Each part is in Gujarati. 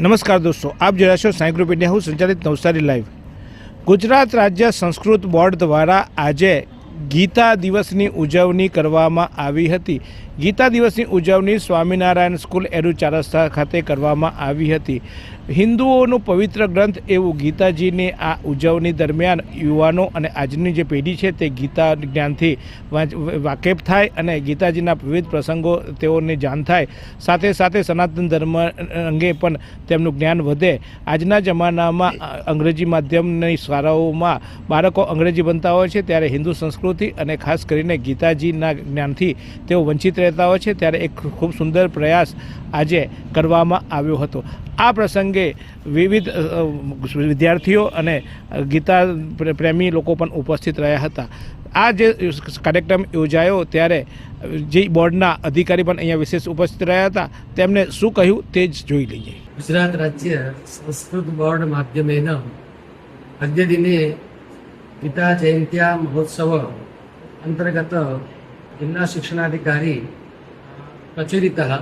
નમસ્કાર દોસ્તો, આપ જોયા છો સાંઈ ગ્રુપ ઇન્ડિયા. હું સંચાલિત નવસારી લાઈવ. ગુજરાત રાજ્ય સંસ્કૃત બોર્ડ દ્વારા આજે ગીતા દિવસની ઉજવણી કરવામાં આવી હતી. ગીતા દિવસની ઉજવણી સ્વામિનારાયણ સ્કૂલ એરુ ચારસ્તા ખાતે કરવામાં આવી હતી. હિન્દુઓનું પવિત્ર ગ્રંથ એવું ગીતાજીની આ ઉજવણી દરમિયાન યુવાનો અને આજની જે પેઢી છે તે ગીતા જ્ઞાનથી વાકેફ થાય અને ગીતાજીના વિવિધ પ્રસંગો તેઓને જાણ થાય. સાથે સાથે સનાતન ધર્મ અંગે પણ તેમનું જ્ઞાન વધે. આજના જમાનામાં અંગ્રેજી માધ્યમની શાળાઓમાં બાળકો અંગ્રેજી બનતા હોય છે ત્યારે હિન્દુ સંસ્કૃતિ અને ખાસ કરીને ગીતાજીના જ્ઞાનથી તેઓ વંચિત રહેતા હોય છે. ત્યારે એક ખૂબ સુંદર પ્રયાસ આજે કરવામાં આવ્યો હતો. આ પ્રસંગે વિવિધ વિદ્યાર્થીઓ અને ગીતા પ્રેમી લોકો પણ ઉપસ્થિત રહ્યા હતા. આ જે કાર્યક્રમ યોજાયો ત્યારે જે બોર્ડના અધિકારી પણ અહીંયા વિશેષ ઉપસ્થિત રહ્યા હતા તેમણે શું કહ્યું તે જ જોઈ લઈએ. ગુજરાત રાજ્ય સંસ્કૃત બોર્ડ માધ્યમેન અદ્ય દિને ગીતા જયંત્યા મહોત્સવ અંતર્ગત જિલ્લા શિક્ષણાધિકારી પ્રચુરિતા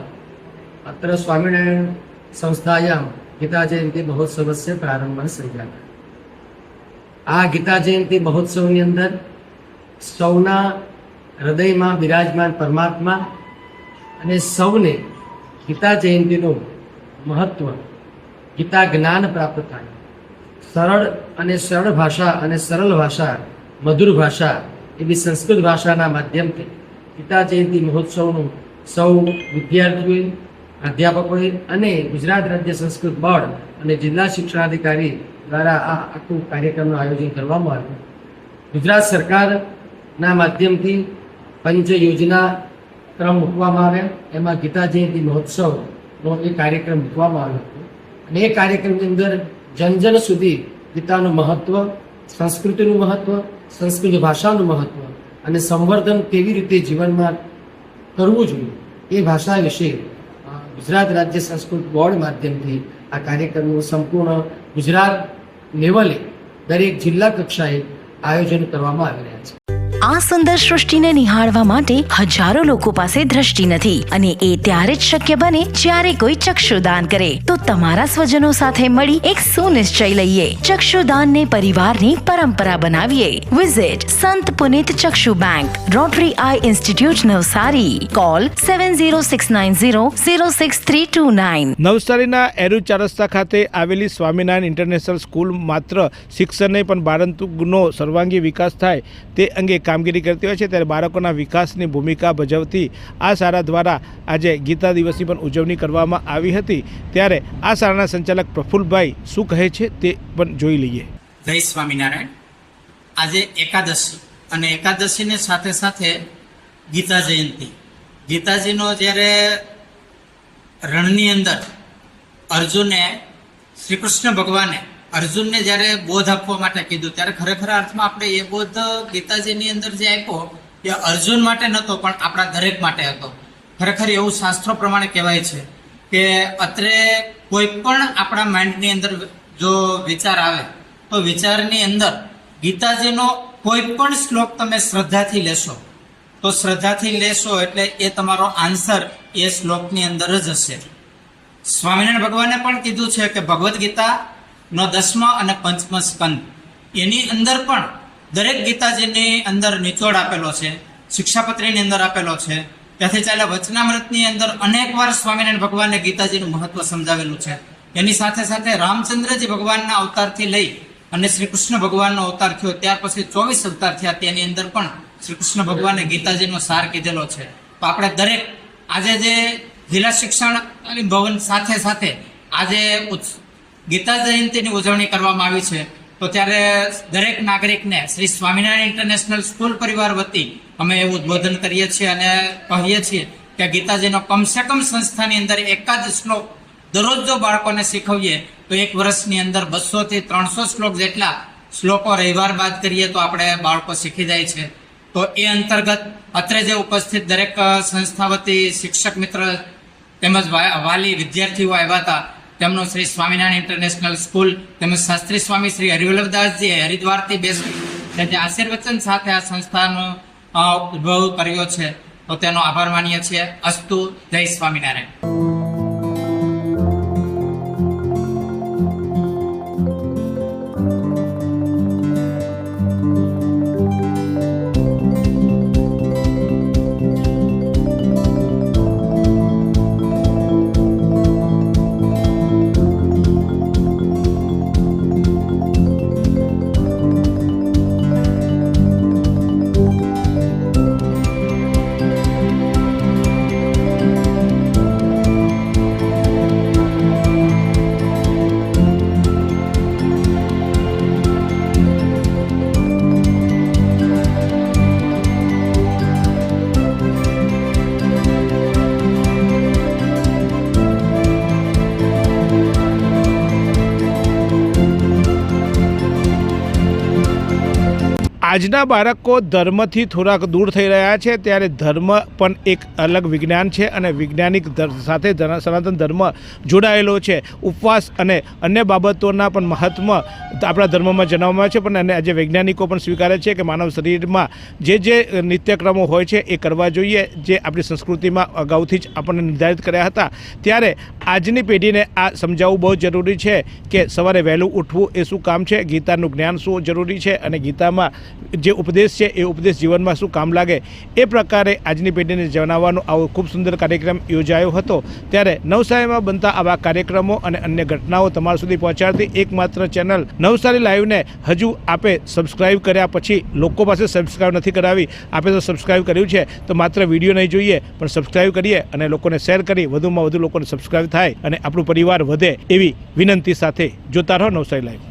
अत्र स्वामिनारायण संस्थायां गीता जयन्ती महोत्सवस्य प्रारम्भः सञ्जातः આ ગીતા જયંતી મહોત્સવની અંદર સૌના હૃદયમાં બિરાજમાન પરમાત્મા અને સૌને ગીતા જયંતીનું મહત્વ ગીતા જ્ઞાન પ્રાપ્ત થાય સરળ અને સરળ ભાષા અને સરળ ભાષા મધુર ભાષા એવી સંસ્કૃત ભાષાના માધ્યમથી ગીતા જયંતી મહોત્સવનું સૌ વિદ્યાર્થીઓએ અધ્યાપકોએ અને ગુજરાત રાજ્ય સંસ્કૃત બોર્ડ અને જિલ્લા શિક્ષણાધિકારી દ્વારા આ આખું કાર્યક્રમનું આયોજન કરવામાં આવ્યું. ગુજરાત સરકારના માધ્યમથી પંચ યોજના ક્રમ મૂકવામાં આવ્યા એમાં ગીતા જયંતિ મહોત્સવનો એ કાર્યક્રમ મૂકવામાં આવ્યો હતો. અને એ કાર્યક્રમની અંદર જન જન સુધી ગીતાનું મહત્વ, સંસ્કૃતિનું મહત્વ, સંસ્કૃત ભાષાનું મહત્વ અને સંવર્ધન કેવી રીતે જીવનમાં કરવું જોઈએ એ ભાષા વિશે ગુજરાત રાજ્ય સંસ્કૃત બોર્ડ માધ્યમથી આ કાર્યક્રમનું સંપૂર્ણ ગુજરાત લેવલે દરેક જિલ્લા કક્ષાએ આયોજન કરવામાં આવી રહ્યા છે. આ સુંદર સૃષ્ટિને નિહાળવા માટે હજારો લોકો પાસે દ્રષ્ટિ નથી અને એ ત્યારે જ શક્ય બને જ્યારે કોઈ ચક્ષુદાન કરે. તો તમારા સ્વજનો સાથે મળી એક સુનિશ્ચય લઈએ. ચક્ષુદાનને પરિવારની પરંપરા બનાવીએ. Visit Sant Punit Chakshu bank rotary eye institute Navsari. Call seven zero six nine zero zero six three two nine નવસારીના એરુ ચાર રસ્તા ખાતે આવેલી સ્વામિનારાયણ ઇન્ટરનેશનલ સ્કૂલ માત્ર શિક્ષણ નહીં પણ બાળકનો સર્વાંગી વિકાસ થાય તે અંગે કામગીરી કરતી હોય છે, ત્યારે બાળકોના વિકાસની ભૂમિકા ભજવતી આ શાળા દ્વારા આજે ગીતા દિવસની પણ ઉજવણી કરવામાં આવી હતી. ત્યારે આ શાળાના સંચાલક પ્રફુલ્લભાઈ શું કહે છે તે પણ જોઈ લઈએ. જય સ્વામિનારાયણ. આજે એકાદશી અને એકાદશીને સાથે સાથે ગીતા જયંતી. ગીતાજીનો જ્યારે રણની અંદર અર્જુને શ્રી કૃષ્ણ ભગવાને અર્જુનને જ્યારે બોધ આપવા માટે કીધું, ત્યારે ખરેખર અર્થમાં આપણે એ બોધ ગીતાજીની અંદર જે આપ્યો, એ અર્જુન માટે નહોતો, પણ આપણા દરેક માટે હતો. ખરેખર એવું શાસ્ત્રો પ્રમાણે કહેવાય છે કે અત્રે કોઈ પણ આપણા માઇન્ડની અંદર જો વિચાર આવે, તો વિચારની અંદર ગીતાજીનો કોઈ પણ શ્લોક તમે શ્રદ્ધાથી લેશો. તો શ્રદ્ધાથી લેશો એટલે એ તમારો આન્સર એ શ્લોકની અંદર જ હશે. સ્વામિનારાયણ ભગવાને પણ કીધું છે કે ભગવદ્ ગીતાનો દસમા અને પંચમ સ્કંદ. એની અંદર પણ દરેક ગીતાજીની અંદર નિચોડ આપેલો છે શિક્ષાપત્રીની અંદર આપેલો છે, ત્યાંથી ચાલે વચનામૃતની અંદર અનેક વાર સ્વામિનારાયણ ભગવાને ગીતાજીનું મહત્વ સમજાવેલું છે. એની સાથે સાથે રામચંદ્રજી ભગવાનના અવતારથી લઈ અને શ્રી કૃષ્ણ ભગવાનનો અવતાર થયો, ત્યાર પછી ચોવીસ અવતાર થયા, તેની અંદર પણ શ્રી કૃષ્ણ ભગવાને ગીતાજીનો સાર કીધેલો છે. તો આપણે દરેક આજે જે જિલ્લા શિક્ષણ ભવન સાથે સાથે આજે ગીતા જયંતિની ઉજવણી કરવામાં આવી છે. તો ત્યારે દરેક નાગરિકને શ્રી સ્વામિનારાયણ ઇન્ટરનેશનલ સ્કૂલ પરિવાર વતી અમે એવું ઉદ્બોધન કરીએ છીએ અને કહીએ છીએ કે ગીતાજીનો કમસે કમ સંસ્થાની અંદર એકાદ શ્લોક દરરોજ જો બાળકોને શીખવીએ, તો એક વર્ષની અંદર બસોથી ત્રણસો શ્લોક જેટલા શ્લોકો રવિવાર બાદ કરીએ તો આપણે બાળકો શીખી જાય છે. તો એ અંતર્ગત અત્રે જે ઉપસ્થિત દરેક સંસ્થા વતી શિક્ષક મિત્ર તેમજ વાલી વિદ્યાર્થીઓ આવ્યા હતા તેમનું શ્રી સ્વામિનારાયણ ઇન્ટરનેશનલ સ્કૂલ, તેમજ શાસ્ત્રી સ્વામી શ્રી હરિવલ્લભદાસજી હરિદ્વારથી બેસી જે આશીર્વચન સાથે આ સંસ્થાનો ઉદ્ભવ કર્યો છે, તો તેનો આભાર માનીએ છીએ. અસ્તુ, જય સ્વામિનારાયણ. આજના બાળકો ધર્મથી થોડાક દૂર થઈ રહ્યા છે, ત્યારે ધર્મ પણ એક અલગ વિજ્ઞાન છે અને વૈજ્ઞાનિક સાથે સનાતન ધર્મ જોડાયેલો છે. ઉપવાસ અને અન્ય બાબતોના પણ મહત્વ આપણા ધર્મમાં જણાવવામાં છે, પણ અને આજે વૈજ્ઞાનિકો પણ સ્વીકારે છે કે માનવ શરીરમાં જે જે નિત્યક્રમો હોય છે એ કરવા જોઈએ, જે આપણી સંસ્કૃતિમાં અગાઉથી જ આપણને નિર્ધારિત કર્યા હતા. ત્યારે આજની પેઢીને આ સમજાવવું બહુ જરૂરી છે કે સવારે વહેલું ઉઠવું એ શું કામ છે? ગીતાનું જ્ઞાન શું જરૂરી છે? અને ગીતામાં જે ઉપદેશ છે, એ ઉપદેશ જીવનમાં શું કામ લાગે એ પ્રકારે આજની પેઢીને જણાવવાનો આવો ખૂબ સુંદર કાર્યક્રમ યોજાયો હતો. ત્યારે નવસારીમાં બનતા આવા કાર્યક્રમો અને અન્ય ઘટનાઓ તમારા સુધી પહોંચાડતી એકમાત્ર ચેનલ નવસારી લાઈવને હજુ આપે સબસ્ક્રાઇબ કર્યા પછી લોકો પાસે સબસ્ક્રાઇબ નથી કરાવી, આપે તો સબસ્ક્રાઇબ કર્યું છે, તો માત્ર વીડિયો નહીં જોઈએ, પણ સબસ્ક્રાઇબ કરીએ અને લોકોને શેર કરી વધુમાં વધુ લોકોને સબસ્ક્રાઇબ થાય અને આપણું પરિવાર વધે એવી વિનંતી સાથે જોતા રહો નવસારી લાઈવ.